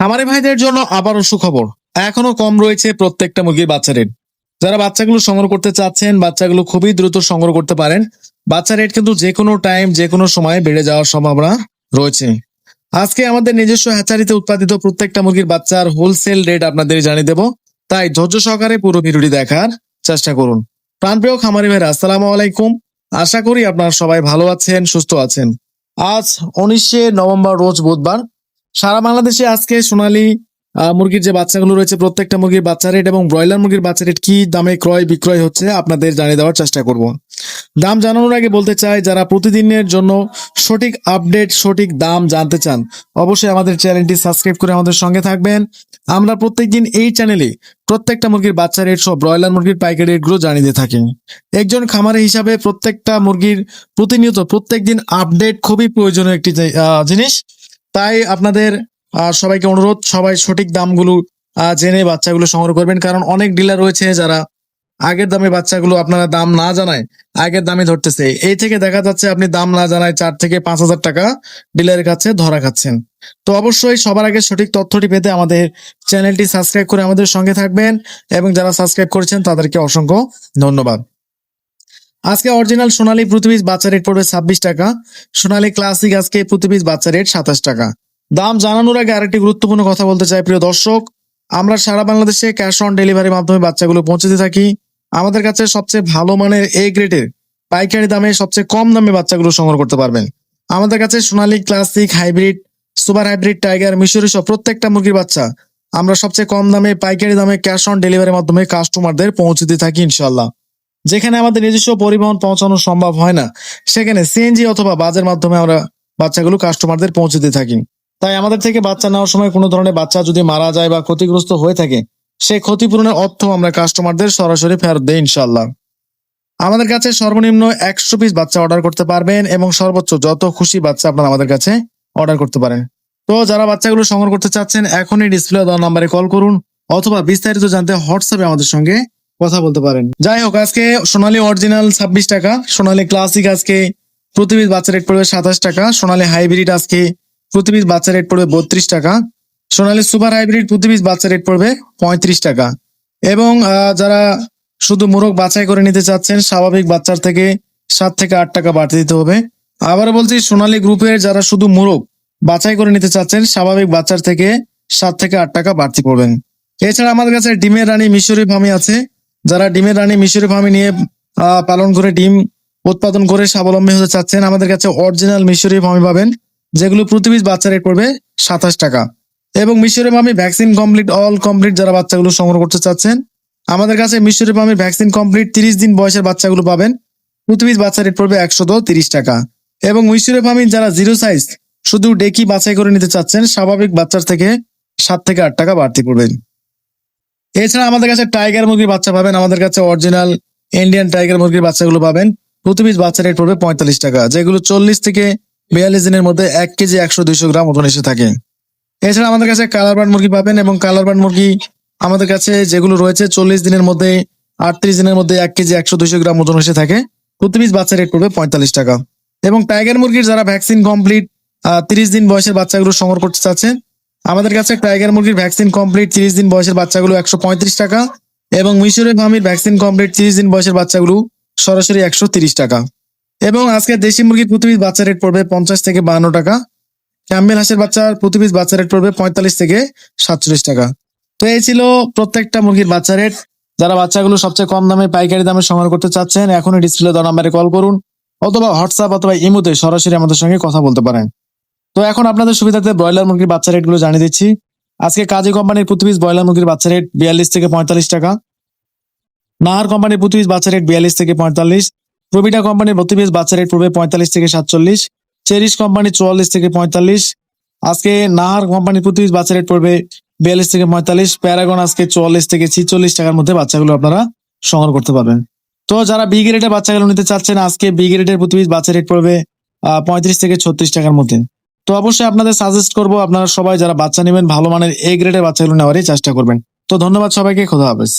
খামারি ভাইদের জন্য আবারও সুখবর। এখনও কম রয়েছে প্রত্যেকটা মুরগির বাচ্চা রেট যারা বাচ্চাগুলো সংগ্রহ করতে চাচ্ছেন, বাচ্চাগুলো খুবই দ্রুত সংগ্রহ করতে পারেন। বাচ্চা রেট কিন্তু যে কোনো টাইম যে কোনো সময় বেড়ে যাওয়ার সম্ভাবনা রয়েছে। আজকে আমাদের নিজস্ব হ্যাচারিতে উৎপাদিত প্রত্যেকটা মুরগির বাচ্চার হোলসেল রেট আপনাদের জানিয়ে দেব। তাই ধৈর্য সহকারে পুরো ভিডিওটি দেখার চেষ্টা করুন। প্রাণপ্রিয় খামারি ভাইরা, আসসালামু আলাইকুম। আশা করি আপনারা সবাই ভালো আছেন, সুস্থ আছেন। আজ উনিশে নভেম্বর, রোজ বুধবার সারা বাংলাদেশে আজকে সোনালী মুরগির যে বাচ্চাগুলো রয়েছে, প্রত্যেকটা মুরগির বাচ্চা রেট এবং ব্রয়লার মুরগির বাচ্চা রেট কি দামে ক্রয়, বিক্রয় হচ্ছে আপনাদের জানিয়ে দেওয়ার চেষ্টা করব। দাম জানানোর আগে বলতে চাই, যারা প্রতিদিনের জন্য সঠিক আপডেট সঠিক দাম জানতে চান, অবশ্যই আমাদের চ্যানেলটি সাবস্ক্রাইব করে আমাদের সঙ্গে থাকবেন। আমরা প্রত্যেকদিন এই চ্যানেলে প্রত্যেকটা মুরগির বাচ্চা রেট সহ ব্রয়লার মুরগির পাইকারি রেটগুলো জানিয়ে দিয়ে থাকি। একজন খামারি হিসাবে প্রত্যেকটা মুরগির প্রতিনিয়ত প্রত্যেকদিন আপডেট খুবই প্রয়োজনীয় একটি জিনিস। তাই আপনাদের সবাইকে অনুরোধ, সবাই সঠিক দামগুলো জেনে বাচ্চাগুলো সংগ্রহ করবেন। কারণ অনেক ডিলার রয়েছে যারা আগের দামে বাচ্চাগুলো আপনারা দাম না জানায় আগের দামে ধরতেছে। এই থেকে দেখা যাচ্ছে আপনি দাম না জানায় চার থেকে পাঁচ হাজার টাকা ডিলারের কাছে ধরা খাচ্ছেন। তো অবশ্যই সবার আগে সঠিক তথ্যটি পেতে আমাদের চ্যানেলটি সাবস্ক্রাইব করে আমাদের সঙ্গে থাকবেন এবং যারা সাবস্ক্রাইব করেছেন তাদেরকে অসংখ্য ধন্যবাদ। আজকে অরিজিনাল সোনালী পৃথিবীজ বাচ্চা রেট পড়বে ছাব্বিশ টাকা। সোনালী ক্লাসিক আজকে পৃথিবীজ বাচ্চা রেট সাতাশ টাকা। দাম জানানোর আগে আরেকটি গুরুত্বপূর্ণ কথা বলতে চাই, প্রিয় দর্শক। আমরা সারা বাংলাদেশে ক্যাশ অন ডেলিভারির মাধ্যমে বাচ্চাগুলো পৌঁছে দিয়ে থাকি। আমাদের কাছে সবচেয়ে ভালো মানের এ গ্রেডের পাইকারি দামে সবচেয়ে কম দামে বাচ্চাগুলো সংগ্রহ করতে পারবেন। আমাদের কাছে Sonali classic hybrid super hybrid tiger Mishri সব প্রত্যেকটা মুরগির বাচ্চা আমরা সবচেয়ে কম দামে পাইকারি দামে ক্যাশ অন ডেলিভারির মাধ্যমে কাস্টমারদের পৌঁছে দিয়ে থাকি ইনশাল্লাহ যেখানে আমাদের নিজস্ব পরিবহন পৌঁছানো সম্ভব হয় না, সেখানে সিএনজি অথবা বাজের মাধ্যমে আমরা বাচ্চাগুলো কাস্টমারদের পৌঁছে দিয়ে থাকি। তাই আমাদের থেকে বাচ্চা নেওয়ার সময় কোনো ধরনের বাচ্চা যদি মারা যায় বা ক্ষতিগ্রস্ত হয়ে থাকে সেই ক্ষতিপূরণের অর্থ আমরা কাস্টমারদের সরাসরি ফেরত দেই ইনশাল্লাহ আমাদের কাছে সর্বনিম্ন একশো পিস বাচ্চা অর্ডার করতে পারবেন এবং সর্বোচ্চ যত খুশি বাচ্চা আপনারা আমাদের কাছে অর্ডার করতে পারেন। তো যারা বাচ্চাগুলো সংগ্রহ করতে চাচ্ছেন, এখনই ডিসপ্লে দেওয়া নাম্বারে কল করুন অথবা বিস্তারিত জানতে হোয়াটসঅ্যাপে আমাদের সঙ্গে কথা বলতে পারেন। যাই হোক, আজকে সোনালী অরিজিনাল ছাব্বিশ টাকা, সোনালী ক্লাসিক আজকে প্রতি পিস বাচ্চা রেট পড়বে সাতাশ টাকা, সোনালী হাইব্রিড আজকে প্রতি পিস বাচ্চা রেট পড়বে বত্রিশ টাকা, সোনালী সুপার হাইব্রিড প্রতি পিস বাচ্চা রেট পড়বে পঁয়ত্রিশ টাকা। এবং যারা শুধু মোরগ বাছাই করে নিতে চাচ্ছেন, স্বাভাবিক বাচ্চার থেকে সাত থেকে আট টাকা বাড়তি দিতে হবে। আবার বলছি, সোনালী গ্রুপের যারা শুধু মোরগ বাছাই করে নিতে চাচ্ছেন, স্বাভাবিক বাচ্চার থেকে সাত থেকে আট টাকা বাড়তি পড়বেন। এছাড়া আমাদের কাছে ডিমের রানী মিশরি ফার্মি আছে। যারা ডিমের রানী মিশরি ফার্মি নিয়ে পালন করে ডিম উৎপাদন করে স্বাবলম্বী হতে চাচ্ছেন, আমাদের কাছে অরিজিনাল মিশরি ফার্মি পাবেন, যেগুলো প্রতি পিস বাচ্চা রেট পড়বে সাতাশ টাকা। এবং মিশরি ফার্মি ভ্যাকসিন কমপ্লিট, অল কমপ্লিট যারা বাচ্চাগুলো সংগ্রহ করতে চাচ্ছেন, আমাদের কাছে মিশরি ফার্মি ভ্যাকসিন কমপ্লিট তিরিশ দিন বয়সের বাচ্চাগুলো পাবেন, প্রতি পিস বাচ্চা রেট পড়বে একশো তো তিরিশ টাকা। এবং মিশরি ফার্মি যারা জিরো সাইজ, শুধু ডেকি বাছাই করে নিতে চাচ্ছেন, স্বাভাবিক বাচ্চার থেকে সাত থেকে আট টাকা বাড়তি পড়বেন এছাড়া আমাদের কাছে টাইগার মুরগির বাচ্চা পাবেন, আমাদের কাছে অরিজিনাল ইন্ডিয়ান টাইগার মুরগির বাচ্চাগুলো পাবেন। প্রতি পিস বাচ্চা রেট পড়বে পঁয়তাল্লিশ টাকা। যেগুলো চল্লিশ থেকে বিয়াল্লিশ দিনের মধ্যে এক কেজি একশো দুইশো গ্রাম ওজন এসে থাকে। এছাড়া আমাদের কাছে কালার বার্ড মুরগি পাবেন এবং কালার বার্ড মুরগি আমাদের কাছে যেগুলো রয়েছে, চল্লিশ দিনের মধ্যে, আটত্রিশ দিনের মধ্যে এক কেজি একশো দুইশো গ্রাম ওজন এসে থাকে। প্রতি পিস বাচ্চা রেট পড়বে পঁয়তাল্লিশ টাকা। এবং টাইগার মুরগির যারা ভ্যাকসিন কমপ্লিট তিরিশ দিন বয়সের বাচ্চাগুলো সংগ্রহ করতে চাচ্ছেন আমাদের কাছে টাইগার মুরগির ভ্যাকসিন কমপ্লিট তিরিশ দিন বয়সের বাচ্চাগুলো একশো পঁয়ত্রিশ টাকা এবং মিশরের ফার্মির ভ্যাকসিন কমপ্লিট তিরিশ দিন বয়সের বাচ্চাগুলো সরাসরি একশো তিরিশ টাকা। এবং আজকে দেশি মুরগির প্রতি পিস বাচ্চা রেট পড়বে পঞ্চাশ থেকে বান্ন টাকা। ক্যাম্বেল হাঁসের বাচ্চার প্রতি পিস বাচ্চা রেট পড়বে পঁয়তাল্লিশ থেকে সাতচল্লিশ টাকা। তো এই ছিল প্রত্যেকটা মুরগির বাচ্চা রেট। যারা বাচ্চাগুলো সবচেয়ে কম দামে, পাইকারি দামে সংগ্রহ করতে চাচ্ছেন, এখনই ডিসপ্লে দেওয়া নাম্বারে কল করুন অথবা হোয়াটসঅ্যাপ অথবা ইমোতে সরাসরি আমাদের সঙ্গে কথা বলতে পারেন। তো এখন আপনাদের সুবিধাতে ব্রয়লার মুরগির বাচ্চা রেটগুলো জানিয়ে দিচ্ছি। আজকে কাজী কোম্পানির পিস ব্রয়লার মুরগির বাচ্চা রেট বিয়াল্লিশ থেকে পঁয়তাল্লিশ টাকা। নাহার কোম্পানির পিস বাচ্চা রেট বিয়াল্লিশ থেকে পঁয়তাল্লিশ। প্রবিটা কোম্পানির প্রতি বাচ্চা রেট পড়বে পঁয়তাল্লিশ থেকে সাতচল্লিশ। চেরিশ কোম্পানি চুয়াল্লিশ থেকে পঁয়তাল্লিশ। আজকে নাহার কোম্পানির পিস বাচ্চা রেট পড়বে বিয়াল্লিশ থেকে পঁয়তাল্লিশ। প্যারাগন আজকে চুয়াল্লিশ থেকে ছিচল্লিশ টাকার মধ্যে বাচ্চাগুলো আপনারা সংগ্রহ করতে পারবেন। তো যারা বি গ্রেডের বাচ্চাগুলো নিতে চাচ্ছেন, আজকে বি গ্রেডের প্রতি বাচ্চা রেট পড়বে পঁয়ত্রিশ থেকে ছত্রিশ টাকার মধ্যে। তো অবশ্যই আপনাদের সাজেস্ট করব, আপনারা সবাই যারা বাচ্চা নেবেন, ভালো মানের এ গ্রেডের বাচ্চাগুলো নেওয়ারই চেষ্টা করবেন। তো ধন্যবাদ সবাইকে, খোদা হাফেজ।